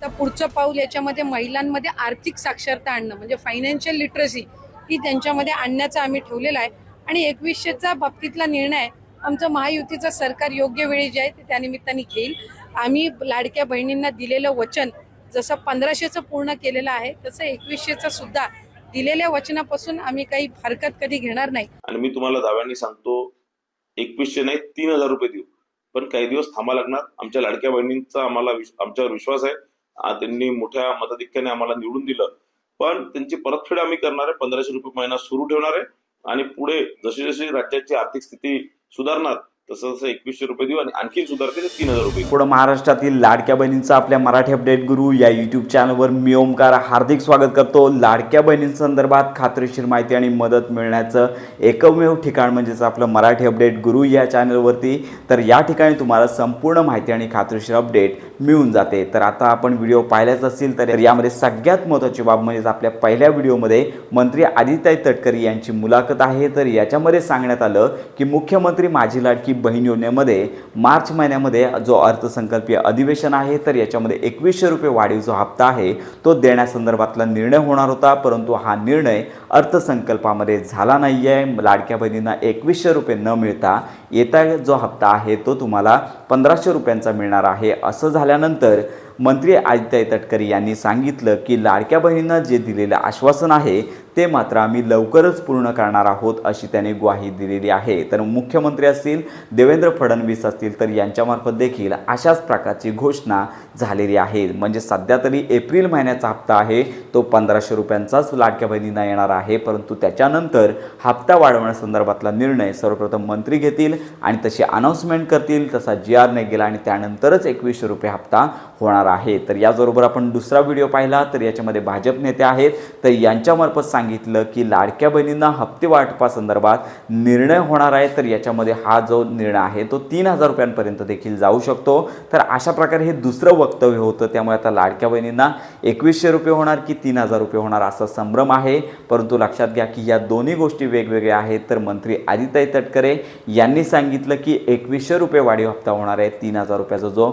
आता पुढचं पाऊल याच्यामध्ये महिलांमध्ये आर्थिक साक्षरता आणणं म्हणजे फायनान्शियल लिटरसी ही त्यांच्यामध्ये आणण्याचा आम्ही ठेवलेला आहे. आणि एकवीसशेचा बाबतीतला निर्णय आमचं महायुतीचं सरकार योग्य वेळी जे आहे ते त्यानिमित्ताने घेईल. आम्ही लाडक्या बहिणींना दिलेलं वचन जसं पंधराशेचं पूर्ण केलेलं आहे तसं एकवीसशेचं सुद्धा दिलेल्या वचनापासून आम्ही काही हरकत कधी घेणार नाही. आणि मी तुम्हाला दाव्यांनी सांगतो एकवीसशे नाही तीन हजार रुपये देऊ. पण काही दिवस थांबा लागणार. आमच्या लाडक्या बहिणींचा आम्हाला आमच्यावर विश्वास आहे. त्यांनी मोठ्या मताधिक्याने आम्हाला निवडून दिलं. पण त्यांची परतफेड आम्ही करणार आहे पंधराशे रुपये महिना सुरू ठेवणार आहे. आणि पुढे जशी जशी राज्याची आर्थिक स्थिती सुधारणार तसं तसं एकवीसशे रुपये देऊ आणि आणखी सुधारते तर तीन हजार रुपये पुढं महाराष्ट्रातील लाडक्या बहिणींचा आपल्या मराठी अपडेट गुरु या यूट्यूब चॅनलवर मी ओमकार हार्दिक स्वागत करतो. लाडक्या बहिणींसंदर्भात खात्रीशीर माहिती आणि मदत मिळण्याचं एकमेव ठिकाण म्हणजेच आपलं मराठी अपडेट गुरु या चॅनलवरती तर या ठिकाणी तुम्हाला संपूर्ण माहिती आणि खात्रीशीर अपडेट मिळून जाते. तर आता आपण व्हिडिओ पाहिल्याच असतील तर यामध्ये सगळ्यात महत्त्वाची बाब म्हणजेच आपल्या पहिल्या व्हिडिओमध्ये मंत्री आदित्य तटकरी यांची मुलाखत आहे. तर याच्यामध्ये सांगण्यात आलं की मुख्यमंत्री माझी लाडकी बहीण योजनेमध्ये मार्च महिन्यामध्ये जो अर्थसंकल्पीय अधिवेशन आहे तर याच्यामध्ये एकवीसशे रुपये वाढीव जो हप्ता आहे तो देण्यासंदर्भातला निर्णय होणार होता. परंतु हा निर्णय अर्थसंकल्पामध्ये झाला नाही आहे लाडक्या बहिणींना एकवीसशे रुपये न मिळता येता जो हप्ता आहे तो तुम्हाला पंधराशे रुपयांचा मिळणार आहे. असं झाल्यानंतर मंत्री आदित्य तटकरे यांनी सांगितलं की लाडक्या बहिणींना जे दिलेलं आश्वासन आहे ते मात्र आम्ही लवकरच पूर्ण करणार आहोत अशी त्याने ग्वाही दिलेली आहे. तर मुख्यमंत्री असतील देवेंद्र फडणवीस असतील तर यांच्यामार्फत देखील अशाच प्रकारची घोषणा झालेली आहे. म्हणजे सध्या तरी एप्रिल महिन्याचा हप्ता आहे तो पंधराशे रुपयांचाच लाडक्या बहिणींना येणार आहे. परंतु त्याच्यानंतर हप्ता वाढवण्यासंदर्भातला निर्णय सर्वप्रथम मंत्री घेतील आणि तशी अनाऊन्समेंट करतील तसा जी आरने गेला आणि त्यानंतरच एकवीसशे रुपये हप्ता होणार आहे. तर याचबरोबर आपण दुसरा व्हिडिओ पाहिला तर याच्यामध्ये भाजप नेते आहेत. तर यांच्यामार्फत सांगितलं की लाडक्या बहिणींना हप्ते वाटपासंदर्भात निर्णय होणार आहे. तर याच्यामध्ये हा जो निर्णय आहे तो तीन हजार रुपयांपर्यंत देखील जाऊ शकतो. तर अशा प्रकारे हे दुसरं वक्तव्य होतं. त्यामुळे आता लाडक्या बहिणींना एकवीसशे रुपये होणार की तीन हजार रुपये होणार असा संभ्रम आहे. परंतु लक्षात घ्या की या दोन्ही गोष्टी वेगवेगळ्या आहेत. तर मंत्री आदित्य तटकरे यांनी सांगितलं की एकवीसशे रुपये वाढीव हप्ता होणार आहे तीन हजार रुपयाचा जो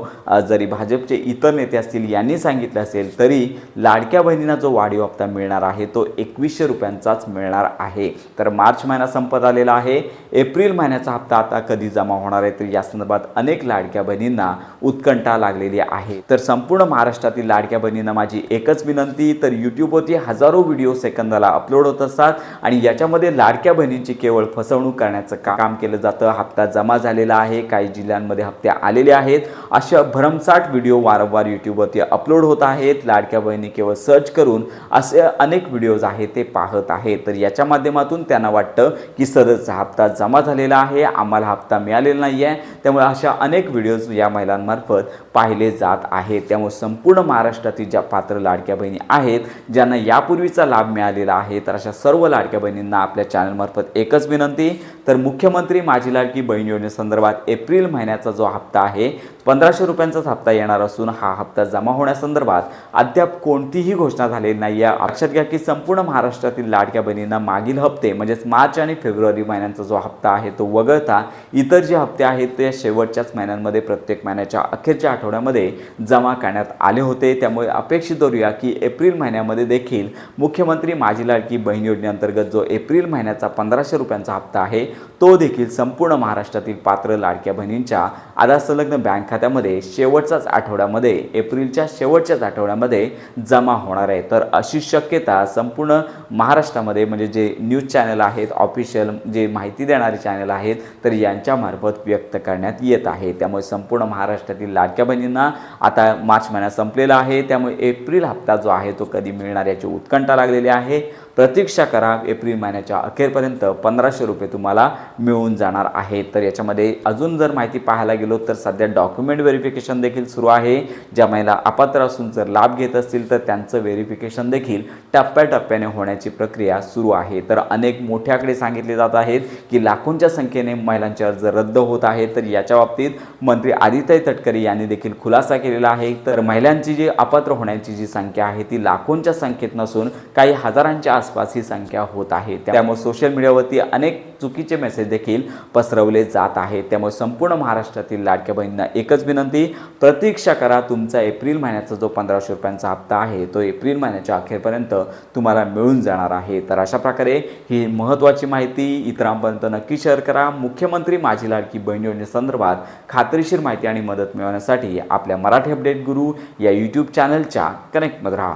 जरी भाजपचे इतर नेते असतील यांनी सांगितलं असेल तरी लाडक्या बहिणींना जो वाढीव हप्ता मिळणार आहे तो एकवीसशे रुपयांचाच मिळणार आहे. तर मार्च महिना संपत आलेला आहे. एप्रिल महिन्याचा हप्ता आता कधी जमा होणार आहे तर या संदर्भात अनेक लाडक्या बहिणींना उत्कंठा लागलेली आहे. तर संपूर्ण महाराष्ट्रातील लाडक्या बहिणींना माझी एकच विनंती तर यूट्यूबवरती हजारो व्हिडिओ सेकंदाला अपलोड होत असतात आणि याच्यामध्ये लाडक्या बहिणींची केवळ फसवणूक करण्याचं काम केलं जातं. हप्ता जमा झालेला आहे. काही जिल्ह्यांमध्ये हप्ते आलेले आहेत. अशा भरमसाठ व्हिडिओ वारंवार यूट्यूबवरती अपलोड होत आहेत. लाडक्या बहिणी केवळ सर्च करून असे अनेक व्हिडिओज आहेत ते पाहत आहेत. तर याच्या माध्यमातून त्यांना वाटतं की सदरचा हप्ता जमा झालेला आहे. आम्हाला हप्ता मिळालेला नाही आहे त्यामुळे अशा अनेक व्हिडिओज या महिलांमार्फत पाहिले जात आहेत. त्यामुळे संपूर्ण महाराष्ट्रातील ज्या पात्र लाडक्या बहिणी आहेत ज्यांना यापूर्वीचा लाभ मिळालेला आहे तर अशा सर्व लाडक्या बहिणींना आपल्या चॅनलमार्फत एकच विनंती तर मुख्यमंत्री माझी लाडकी बहीण योजनेसंदर्भात एप्रिल महिन्याचा जो हप्ता आहे पंधराशे रुपयांचाच हप्ता येणार असून हा हप्ता जमा होण्यासंदर्भात अद्याप कोणतीही घोषणा झालेली नाही. आहे लक्षात घ्या की संपूर्ण महाराष्ट्रातील लाडक्या बहिणींना मागील हप्ते म्हणजेच मार्च आणि फेब्रुवारी महिन्यांचा जो हप्ता आहे तो वगळता इतर जे हप्ते आहेत ते शेवटच्याच महिन्यांमध्ये प्रत्येक महिन्याच्या अखेरच्या आठवड्यामध्ये जमा करण्यात आले होते. त्यामुळे अपेक्षित धरूया की एप्रिल महिन्यामध्ये देखील मुख्यमंत्री माझी लाडकी बहीण योजनेअंतर्गत जो एप्रिल महिन्याचा पंधराशे रुपयांचा हप्ता आहे तो देखील संपूर्ण महाराष्ट्रातील पात्र लाडक्या बहिणींच्या आधार संलग्न बँक खात्यामध्ये शेवटच्याच आठवड्यामध्ये एप्रिलच्या शेवटच्याच आठवड्यामध्ये जमा होणार आहे. तर अशी शक्यता संपूर्ण महाराष्ट्रामध्ये म्हणजे जे न्यूज चॅनल आहेत ऑफिशियल जे माहिती देणारे चॅनल आहेत तर यांच्यामार्फत व्यक्त करण्यात येत आहे. त्यामुळे संपूर्ण महाराष्ट्रातील लाडक्या बहिणींना आता मार्च महिना संपलेला आहे. त्यामुळे एप्रिल हप्ता जो आहे तो कधी मिळणार याची उत्कंठा लागलेली आहे. प्रतीक्षा करा. एप्रिल महिन्याच्या अखेरपर्यंत पंधराशे रुपये तुम्हाला मिळून जाणार आहेत तर याच्यामध्ये अजून जर माहिती पाहायला गेलो तर सध्या डॉक्युमेंट व्हेरिफिकेशन देखील सुरू आहे. ज्या महिला अपात्र असून जर लाभ घेत असतील तर त्यांचं व्हेरिफिकेशन देखील टप्प्याटप्प्याने होण्याची प्रक्रिया सुरू आहे. तर अनेक मोठे आकडे सांगितले जात आहेत की लाखोंच्या संख्येने महिलांचे अर्ज रद्द होत आहेत. तर याच्या बाबतीत मंत्री आदित्य तटकरे यांनी देखील खुलासा केलेला आहे. तर महिलांची जी अपात्र होण्याची जी संख्या आहे ती लाखोंच्या संख्येत नसून काही हजारांच्या आसपास ही संख्या होत आहे. त्यामुळे सोशल मीडियावरती अनेक चुकीचे मेसेज देखील पसरवले जात आहेत. त्यामुळे संपूर्ण महाराष्ट्रातील लाडक्या बहिणींना एकच विनंती प्रतीक्षा करा. तुमचा एप्रिल महिन्याचा जो पंधराशे रुपयांचा हप्ता आहे तो एप्रिल महिन्याच्या अखेरपर्यंत तुम्हाला मिळून जाणार आहे. तर अशा प्रकारे ही महत्त्वाची माहिती इतरांपर्यंत नक्की शेअर करा. मुख्यमंत्री माझी लाडकी बहीण योजनेसंदर्भात खात्रीशीर माहिती आणि मदत मिळवण्यासाठी आपल्या मराठी अपडेट गुरु या यूट्यूब चॅनलच्या कनेक्टमध्ये राहा.